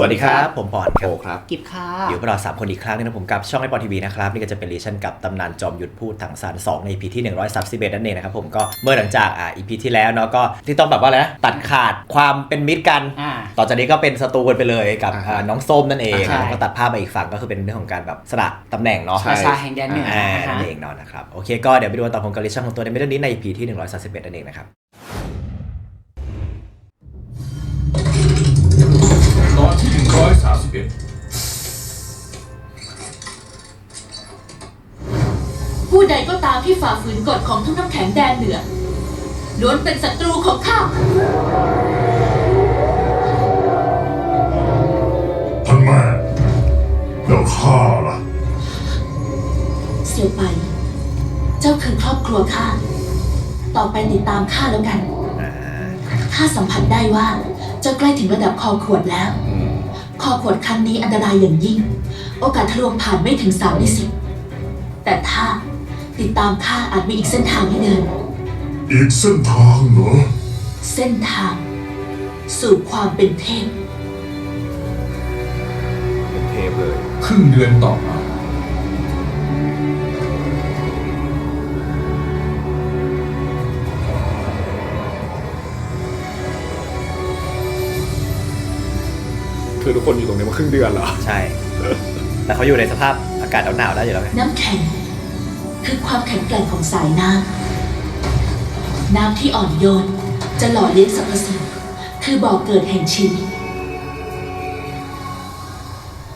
สวัสดีครับ ผมปอนคโอรับครับ กิบค่ะ อยู่กับเราสามคนอีกครั้งหนึงนะผมกับช่องไอปอนทีวีนะครับ นี่ก็จะเป็นรีชั่นกับตำนานจอมยุทธพูดถังซาน2ใน EP ที่ 131 นั่นเองนะครับผมก็เมื่อหลังจากอ่า EP ที่แล้วเนาะก็ที่ต้องแบบว่าอะไรนะตัดขาดความเป็นมิตรกัน อ่าต่อจากนี้ก็เป็นศัตรูกันไปเลยกับอ่าฮะ อ่าน้องส้มนั่นเองใช่ แล้วก็ตัดภาพมาอีกฝั่งก็คือเป็นเรื่องของการแบบสละตำแหน่งเนาะ ใช่ราชาแห่งแดนเหนืออ่านะคะนั่นเองเนาะนะครับ โอเคก็เดี๋ยวไปดูกันต่อของการรีชั่นของตัวในเรื่องนี้ใน EP ที่ 131 นั่นเองนะครับ ผู้ใดก็ตามที่ฝ่าฝืนกฎของทุ่งน้ำแข็งแดนเหนือล้วนเป็นศัตรูของข้า ท่านแม่แล้วข้าล่ะ เสียวไป เจ้าคือครอบครัวข้า ต่อไปติดตามข้าแล้วกัน ข้าสัมผัสได้ว่า เจ้าใกล้ถึงระดับคอขวดแล้ว คอขวดครั้งนี้อันตรายอย่างยิ่ง โอกาสทะลวงผ่านไม่ถึงสามในสิบแต่ถ้าติดตามข้าอาจมีอีกเส้นทางให้เดิน อีกเส้นทางเหรอ เส้นทาง สู่ความเป็นเทพ เป็นเทพเลย ครึ่งเดือนต่อมา คือทุกคนอยู่ตรงนี้มาครึ่งเดือนเหรอ ใช่ แต่เขาอยู่ในสภาพอากาศหนาวๆได้อยู่แล้วไงน้ำแข็ง คือความแข็งแกร่งของสายน้ำ น้ำที่อ่อนโยน จะหล่อเลี้ยงสรรพสิ่งคือบ่อกเกิดแห่งชีวิต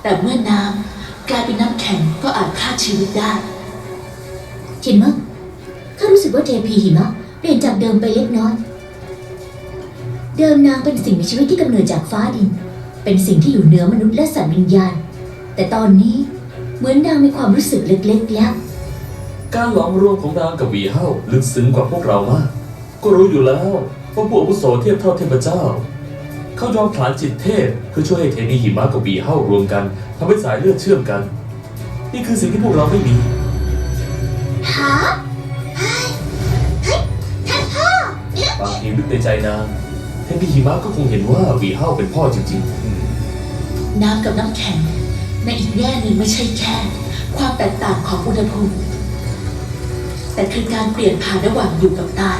แต่เมื่อน้ำกลายเป็นน้ำแข็งก็อาจฆ่าชีวิตได้ เห็นมั้งข้ารู้สึกว่าเทพีหิมะเปลี่ยนจากเดิมไปเล็กน้อย เดิมนางเป็นสิ่งมีชีวิตที่กำเนิดจากฟ้าดิน เป็นสิ่งที่อยู่เหนือมนุษย์และสัตว์วิญญาณ แต่ตอนนี้เหมือนนางมีความรู้สึกเล็กๆแล้ว การหลอมรวมของนางกับหวีเฮ้าลึกซึ้งกว่าพวกเรามาก ก็รู้อยู่แล้วว่าผู้อาวุโสเทียบเท่าเทพเจ้า เขายอมผลานจิตเทพเพื่อช่วยให้เทนีหิมะกับหวีเฮ้ารวมกันทำให้สายเลือดเชื่อมกัน นี่คือสิ่งที่พวกเราไม่มีหาเฮ้ยเฮ้ยท่านพ่อบางทีลึกในใจนาง เทนีหิมะก็คงเห็นว่าหวีเฮ้าเป็นพ่อจริงน้ำกับน้ำแข็ง ในอีกแง่หนึ่งไม่ใช่แค่ ความแตกต่างของอุณหภูมิ แต่คือการเปลี่ยนผ่านระหว่างอยู่กับตาย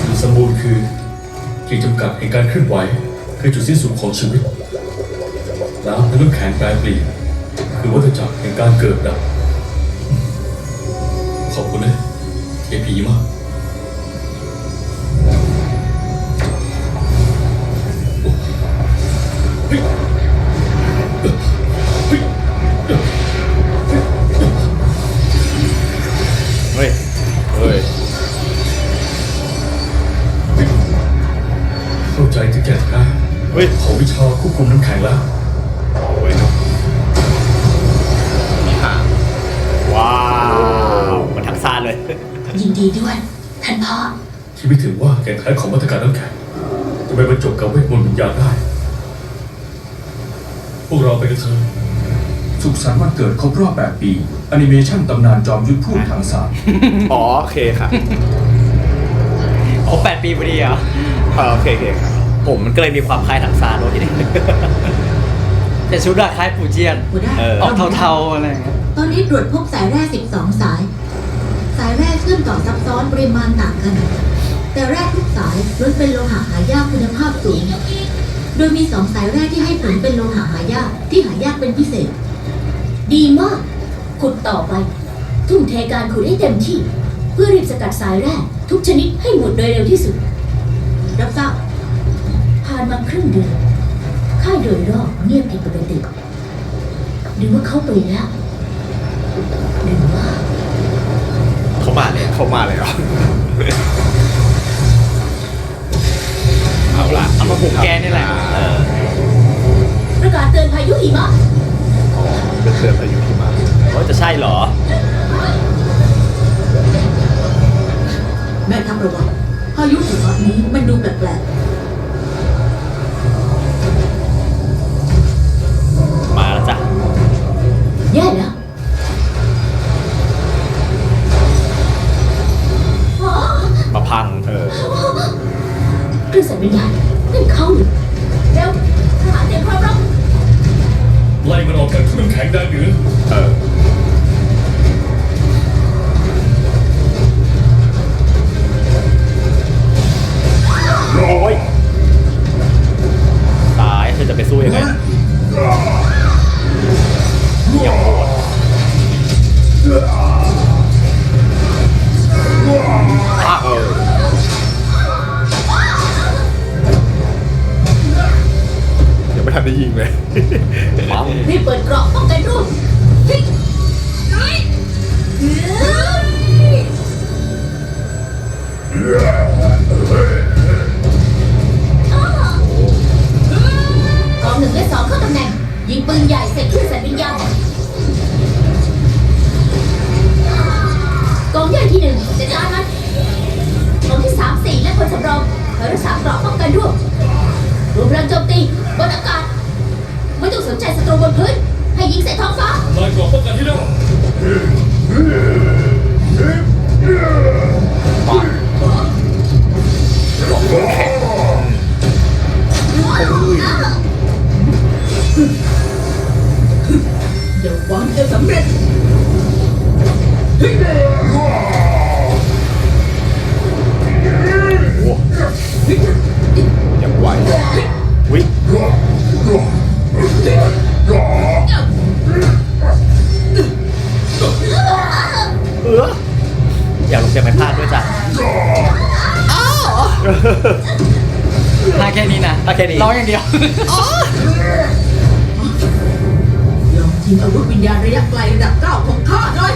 สิ่งสมบูรณ์คือขีดจำกัดแห่งการเคลื่อนไหวคือจุดสิ้นสุดของชีวิตน้ำและน้ำแข็งแปรเปลี่ยนคือวัฏจักรแห่งการเกิดดับขอบคุณนะเอพีมาก ใจถึงแก่นแท้เฮ้ย ของวิชาควบคุมน้ำแข็งแล้วโอ้ยมีหางว้าวเหมันทักซานเลย ยินดีด้วย ท่านพ่อ ที่ไม่ถึงว่าแก่นแท้ของมาตรการน้ำแข็งจะไปบรรจบกับเวทมนต์วิญญาณได้ พวกเราไปกันเถอะสุขสันต์วันเกิดครบรอบ 8 ปีแอนิเมชันตำนานจอมยุทธพูดถังสารอ๋อ โอเคค่ะ โอ้แปดปีพอดีเหรอ เออโอเคโอเคครับ ผมมันก็เลยมีความคล้ายถังซานด้วยทีนี้ แต่ชุดอะคล้ายปูเจียน หัวหน้าเออ ออกเทาๆอะไรอย่างเงี้ยตอนนี้ตรวจพบสายแร่ 12 สาย สายแร่เชื่อมต่อซับซ้อนปริมาณต่างกัน แต่แร่ทุกสายล้วนเป็นโลหะหายากคุณภาพสูง โดยมีสองสายแร่ที่ให้ผลเป็นโลหะหายากที่หายากเป็นพิเศษ ดีมาก ขุดต่อไป ทุ่มเทการขุดให้เต็มที่ เพื่อรีบสกัดสายแร่ทุกชนิดให้หมดโดยเร็วที่สุด รับทราบผ่านมาครึ่งเดือนค่ายโดยรอบเงียบผิดปกติหรือว่าเขาไปแล้วหรือว่าเขามาเลยเข้ามาเลยเหรอเอาละเอามาปลุกแกนี่แหละเออประกาศเตือนพายุหิมะอ๋อเป็นเตือนพายุที่มาว่าจะใช่เหรอ แม่ทัพระวังพายุหิมะนี้มันดูแปลกม ยังไม่ทันได้ยิงเลยปังรีบเปิดเกราะป้องกันรูปเฮ้ยเฮ้ยเฮ้ยกองหนึ่งและสองเข้าตำแหน่ง ยิงปืนใหญ่เสร็จขึ้นสัตว์วิญญาณ กองใแค่นี้ร้องอย่างเดียวลองยิงอาวุธวิญญาณระยะไกลระดับเก้าของข้าหน่อย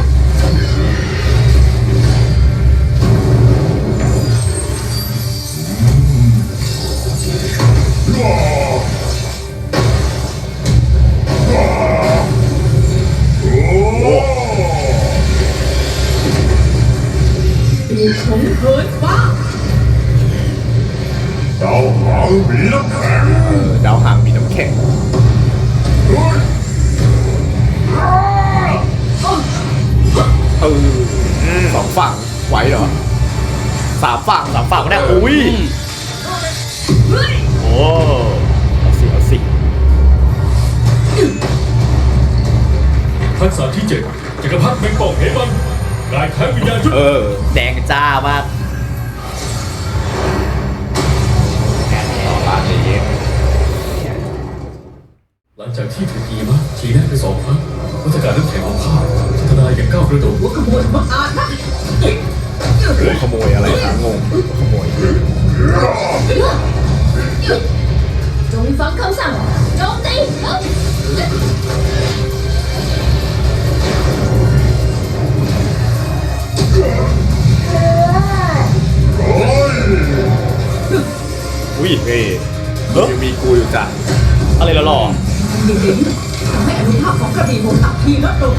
ยอุ้ยเฮ้ยโอ้เอาสิเอาสิทักษะที่เจ็ดจักรพรรดิแมงป่องเหมันกายแท้วิญญาณยุทธเออ แดงจ้ามากต่อร้านนี้หลังจากที่ถูกอีมะชี้แนะไปสองครั้งวัฒการน้ำแข็งของข้าพัฒนาอย่างก้าวกระโดดหัวขโมยมาอานะ หัวขโมยอะไรคะงงหัวขโมยจงฟังคำสั่งโจมตีอุ้ยเฮ้ยยังมีกูอยู่จ้ะอะไรละหล่อดิ่งๆทำให้อนุภาพของกระบี่วงอักทีลดลง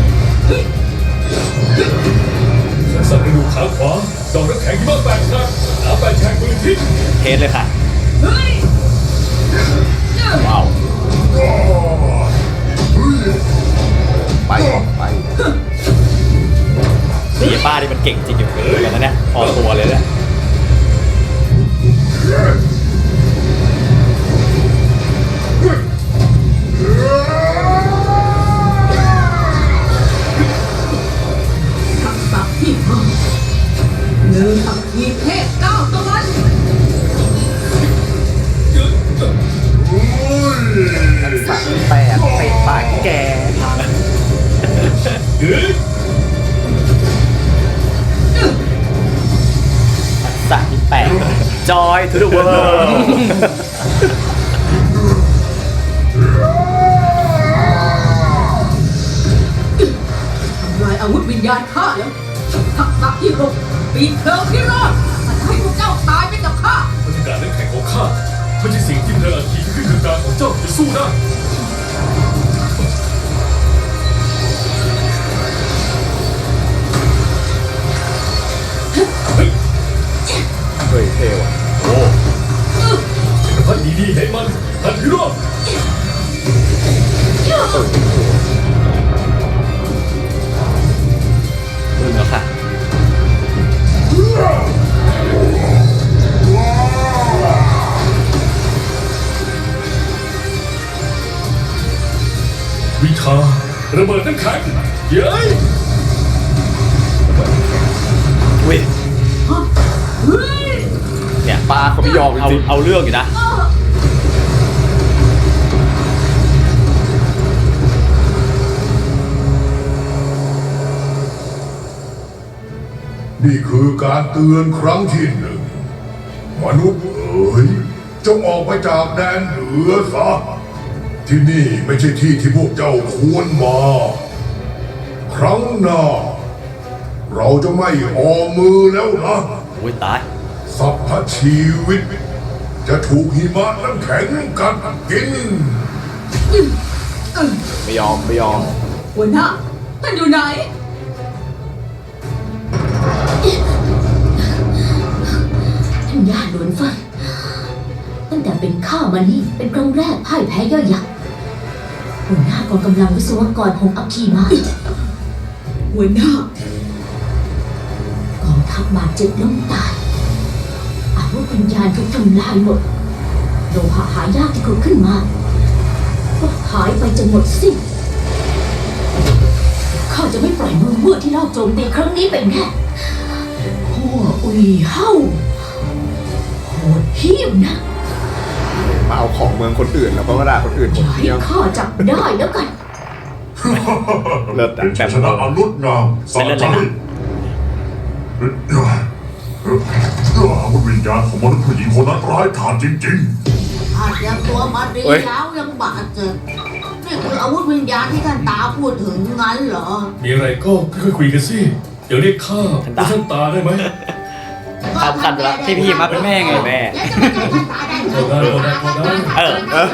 เฮ้ยทักษะกระดูกขาขวาดอกน้ำแข็งที่มากแปดครั้งหาแปดแฉกมือทิศเทสเลยค่ะ เฮ้ยว้าว ไปไปนี่ป้านี่มันเก่งจริงอยู่เหมือนกันนะเนี่ยพอตัวเลยเนี่ยทั เนินอักทีเทพเก้าตะวันสักแปดเตะปากแกเฮ้ยทักษะที่แปดจอยทูดเวิร์ทำลายอาวุธวิญญาณข้าแล้วทักษะที่หก ปีเพลิงที่รอดมันให้พวกเจ้าตายไปกับข้าวัฒการน้ำแข็งของข้าไม่ใช่สิ่งที่เพลิงอาคีที่ขึ้นกลางของเจ้าจะสู้ได้เฮ้ยเท่ว่ะโอ้จักรพรรดิดีๆเห็นมันทันพิโรธ ระเบิดน้ำแข็งเย้ยอุ้ยเนี่ยปลาเขาไม่ยอมจเอาริงเอาเรื่องอยู่นะนี่คือการเตือนครั้งที่หนึ่ง มนุษย์เอ๋ยจงออกไปจากแดนเหนือซะ ที่นี่ไม่ใช่ที่ที่พวกเจ้าควรมา ครั้งหน้า เราจะไม่ออมมือแล้วนะอุ้ยตายสัพพชีวิต จะถูกหิมะน้ำแข็งกัดกินๆไม่ยอมไม่ยอม หัวหน้าท่านอยู่ไหน ท่านย่าหลวนฟันตั้งแต่เป็นข้ามานี่เป็นครั้งแรกพ่ายแพ้ย่อยยักษ์ หัวหน้ากองกำลังวิศวกรหงอัคคีมาหัวหน้ากองทัพบาดเจ็บล้มตายอาวุธวิญญาณถูกทำลายหมดโลหะหายากที่ขุดขึ้นมาก็หายไปจนหมดสิ้นข้าจะไม่ปล่อยมือมืดที่เล่าโจมตีครั้งนี้เป็นแน่หัวอุยเฮาโหดเหี้ยมนะ มาเอาของเมืองคนอื่น แล้วก็มาด่าคนอื่นคอย่านให้เดียว ข้าจับได้แล้วกัน เลิศอะเป็นชัยชนะอรุณนามสาใจอาวุธวิญญาณของมนุษย์ผู้หญิงคนนั้นร้ายกาจจริงๆอาจจะตัวมาดีเฮ้ย แล้วยังบาดเจ็บนี่คืออาวุธวิญญาณที่ท่านตาพูดถึงงั้นเหรอ มีอะไรก็ค่อยๆคุยกันสิ เดี๋ยวเรียกข้าท่านตาว่าท่านตาได้ไหม ตามกันไปแล้วที่พี่มาเป็นแม่ไงแม่แล้วจะไม่ใช่ท่านตาได้ไงพอได้พอได้พอได้เออเออ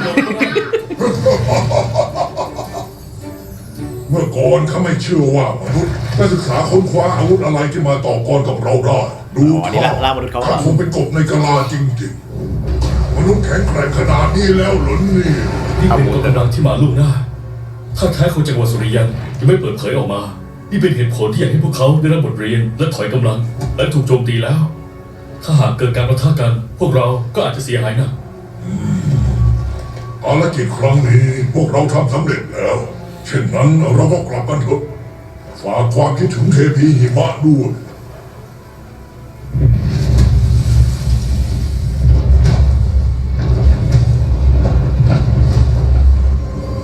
เมื่อก่อนข้าไม่เชื่อว่ามนุษย์ได้ศึกษาค้นคว้าอาวุธอะไรที่มาต่อกรกับเราได้ ดูอ๋อนี่แหละล่ามนุษย์เขาเหรอ คงเป็นกบในกะลาจริงๆ มนุษย์แข็งแกร่งขนาดนี้แล้วเหรอนี่นี่เป็นกองกำลังที่มาลูกหน้า ถ้าแท้ของจังหวัดสุริยันยังไม่เปิดเผยออกมา นี่เป็นเหตุผลที่อยากให้พวกเขาได้รับบทเรียนและถอยกำลัง และถูกโจมตีแล้ว ถ้าหากเกิดการประทะกัน พวกเราก็อาจจะเสียหายหนะภารกิจครั้งนี้พวกเราทำสำเร็จแล้ว เช่นนั้นเราก็กลับกันเถอะฝากความคิดถึงเทพีหิมะด้วย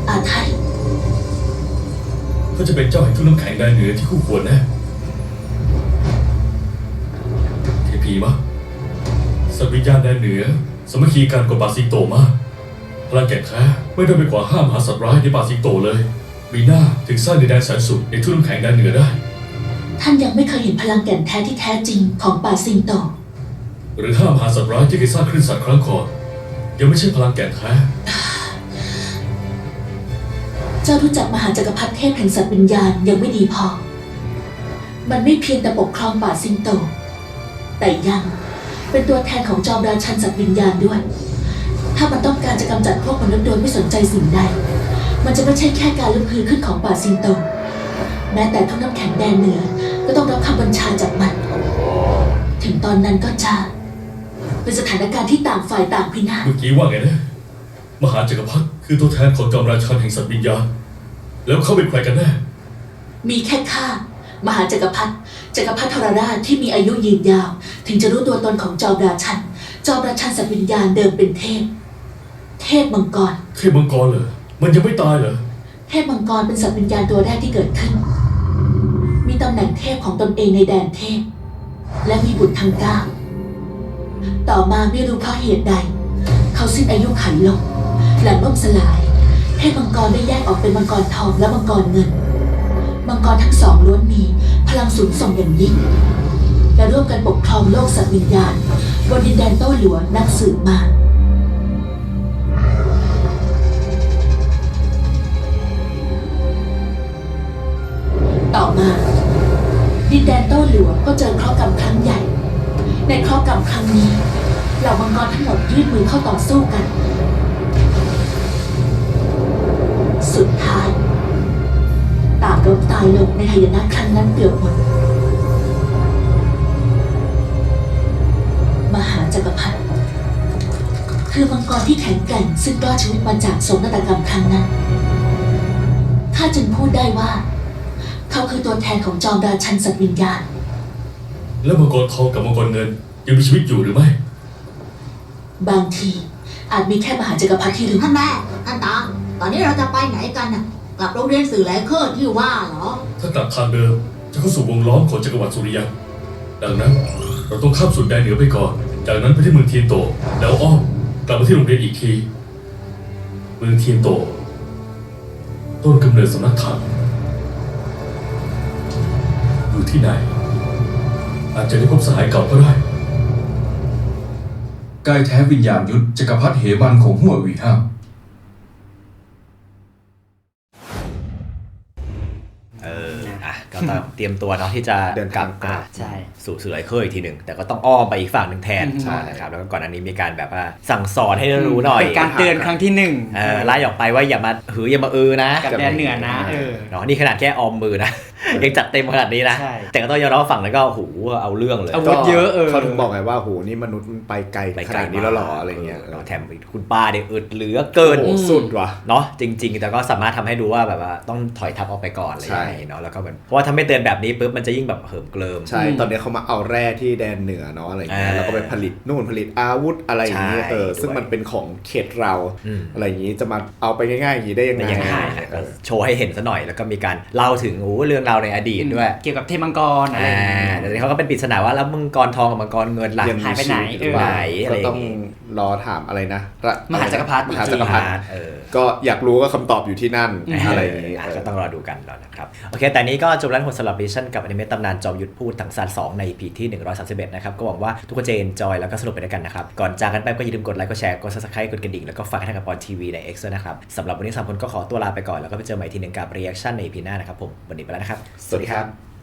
อาไทยก็จะเป็นเจ้าแห่งทุ่งน้ำแข็งแดนเหนือที่คู่ควรแน่เทพีมะสัตว์วิญญาณแดนเหนือสามัคคีกันกว่าบาซิงโตมากพลังแก่นแท้ไม่ได้ไปกว่าห้ามหาสัตว์ร้ายในบาซิงโตเลย มีหน้าถึงสร้างในแดนแสนสุขในทุ่งน้ำแข็งแดนเหนือได้ ท่านยังไม่เคยเห็นพลังแก่นแท้ที่แท้จริงของป่าสิงโต หรือห้ามหาสัตว์ร้ายที่เคยสร้างคลื่นสัตว์ครั้งก่อนยังไม่ใช่พลังแก่นแท้ เจ้ารู้จักมหาจักรพรรดิเทพแห่งสัตว์วิญญาณยังไม่ดีพอ มันไม่เพียงแต่ปกครองป่าสิงโต แต่ยังเป็นตัวแทนของจอมราชันสัตว์วิญญาณด้วย ถ้ามันต้องการจะกำจัดพวกมนุษย์โดยไม่สนใจสิ่งใด มันจะไม่ใช่แค่การลุกฮือขึ้นของป่าสิงโตแม้แต่ทุ่งน้ำแข็งแดนเหนือ ก็ต้องรับคำบัญชาจากมัน ถึงตอนนั้นก็จะเป็นสถานการณ์ที่ต่างฝ่ายต่างพินาศเมื่อกี้ว่าไงนะ มหาจักรพรรดิคือตัวแทนของจอมราชันแห่งสัตว์วิญญาณ แล้วเขาเป็นใครกันแน่ มีแค่ข้า มหาจักรพรรดิจักรพรรดิทรราชที่มีอายุยืนยาว ถึงจะรู้ตัวตนของจอมราชัน จอมราชันสัตว์วิญญาณเดิมเป็นเทพ เทพมังกร เทพมังกรเหรอ มันยังไม่ตายเหรอ เทพมังกรเป็นสัตว์วิญญาณตัวแรกที่เกิดขึ้น มีตำแหน่งเทพของตนเองในแดนเทพ และมีบุตรทั้งเก้าต่อมาไม่รู้เพราะเหตุใด เขาสิ้นอายุขันลงและล่มสลาย เทพมังกรได้แยกออกเป็นมังกรทองและมังกรเงิน มังกรทั้งสองล้วนมีพ ลังสูงส่งอย่างยิ่งและร่วมกันปกครองโลกสัตว์วิญญาณบนดินแดนโต้หลัวนักสืบมาต่อมาดินแดนโต้หลวงก็เจอเคราะห์กรรมครั้งใหญ่ ในเคราะห์กรรมครั้งนี้เหล่ามังกรทั้งหมดยื่นมือเข้าต่อสู้กัน สุดท้าย ต่างล้มตายลงในหายนะครั้งนั้นเกือบหมด มหาจักรพรรดิคือมังกรที่แข็งแกร่งซึ่งรอดชีวิตมาจากโศกนาฏกรรมครั้งนั้น ข้าาจึงพูดได้ว่า เขาคือตัวแทนของจอมราชันสัตว์วิญญาณ แล้วมังกรทองกับมังกรเงินยังมีชีวิตอยู่หรือไม่ บางทีอาจมีแค่มหาจักรพรรดิที่รู้ท่านแม่ท่านตา ตอนนี้เราจะไปไหนกันน่ะ กลับโรงเรียนสื่อแหลเคอร์ที่ว่าเหรอ ถ้ากลับทางเดิมจะเข้าสู่วงล้อมของจักรวรรดิสุริยันดังนั้น เราต้องข้ามสุดแดนเหนือไปก่อน จากนั้นไปที่เมืองเทียนโต แล้วอ้อมกลับมาที่โรงเรียนอีกที เมืองเทียนโต ต้นกำเนิดสำนักถังอยู่ที่ไหน อาจจะได้พบสหายเก่าก็ได้กายแท้วิญญาณยุทธจักรพรรดิเหมันของหัวหวีห้า ก็ต้องเตรียมตัวเนาะที่จะเดินทางกลับอะใช่สู่สื่อไลเคอร์อีกทีหนึ่งแต่ก็ต้องอ้อมไปอีกฝั่งหนึ่งแทนอืมใช่นะครับแล้วก็ก่อนอันนี้มีการแบบว่าสั่งสอนให้รู้หน่อยเป็นการเตือนครั้งที่หนึ่งเออไล่ออกไปว่าอย่ามาหืออย่ามาเออนะกับแดนเหนือนะเออเนาะนี่ขนาดแค่ออมมือนะ ยังจัดเต็มขนาดนี้นะ ใช่ แต่ก็ต้องยอมรับว่าฝั่งนั้นก็โอ้โหเอาเรื่องเลยอาวุธเยอะเออ เขาถึงบอกไงว่าโหนี่มนุษย์มันไปไกลไปขไกลนาดนี้แล้วเหรออะไรเงี้ยเนาะแถมคุณป้าเนี่ยอึดเหลือเกิน โอ้โหสุดว่ะ เนาะจริง ๆ แต่ก็สามารถทำให้ดูว่าแบบว่าต้องถอยทับออกไปก่อนอะไรใช่อย่างเงี้ยเนาะแล้วก็เหมือนเพราะว่าถ้าไม่เตือนแบบนี้ปุ๊บมันจะยิ่งแบบเหิมเกลิม ใช่ตอนนี้เขามาเอาแร่ที่แดนเหนือเนาะอะไรเงี้ยอ่าแล้วก็ไปผลิตนู่นผลิตอาวุธอะไรอย่างเงี้ย ใช่เออ ซึ่งด้วยมันเป็นของเขตเราอืม อะไรอย่างงี้ จะมาเอาไปง่ายๆอย่างงี้ได้ยังไงในยังไงเอก็อโชว์ให้เห็นซะหน่อยแล้วก็มีการเล่าถึงโอ้เรื่องราวในอดีตด้วย เกี่ยวกับเทพมังกรอะไรอ่าอย่างเงี้ยแต่ทีนี้เขาก็เป็นปริศนาว่าแล้วมังกรทองกับมังกรเงินล่ะยังมีหายไปไหนชีวิตรือเปล่าเออไหนอะไรก็อย่างงี้ต้องรอถามอะไรนะระมหาจักรพรรดิมหาจักรพรรดิเออก็อยากรู้ก็คำตอบอยู่ที่นั่นอะไรอย่างงี้อะเออก็ต้องรอดูกันแล้วนะครับ โอเค แต่นี้ก็จบแล้วคนสำหรับดิชั่นกับอนิเมะตำนานจอมยุทธพูดถังซาน2ใน EP ที่ 131 นะครับ ก็หวังว่าทุกคนจะ enjoy แล้วก็สนุกไปด้วยกันนะครับ ก่อนจากกันไปก็อย่าลืมกดไลค์กดแชร์กด subscribe กดกระดิ่งแล้วก็ฝากให้ทางกับปอนทีวีใน X ด้วยนะครับสำหรับวันนี้สามคนก็ขอตัวลาไปก่อนแล้วก็ไปเจอใหม่ทีหนึ่งกับ reaction ใน EP หน้านะครับผมวันนี้ไปแล้วนะครับ สวัสดีครับ